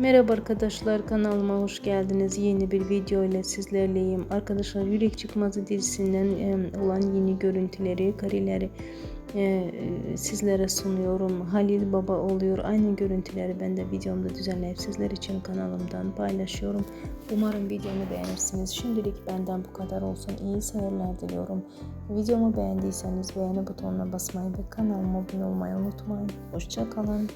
Merhaba arkadaşlar kanalıma hoş geldiniz. Yeni bir video ile sizlerleyim. Arkadaşlar Yürek Çıkmazı dizisinden olan yeni görüntüleri, kareleri e, sizlere sunuyorum. Halil Baba oluyor. Aynı görüntüleri ben de videomda düzenleyip sizler için kanalımdan paylaşıyorum. Umarım videomu beğenirsiniz. Şimdilik benden bu kadar olsun. İyi seyirler diliyorum. Videomu beğendiyseniz beğeni butonuna basmayı ve kanalıma abone olmayı unutmayın. Hoşçakalın.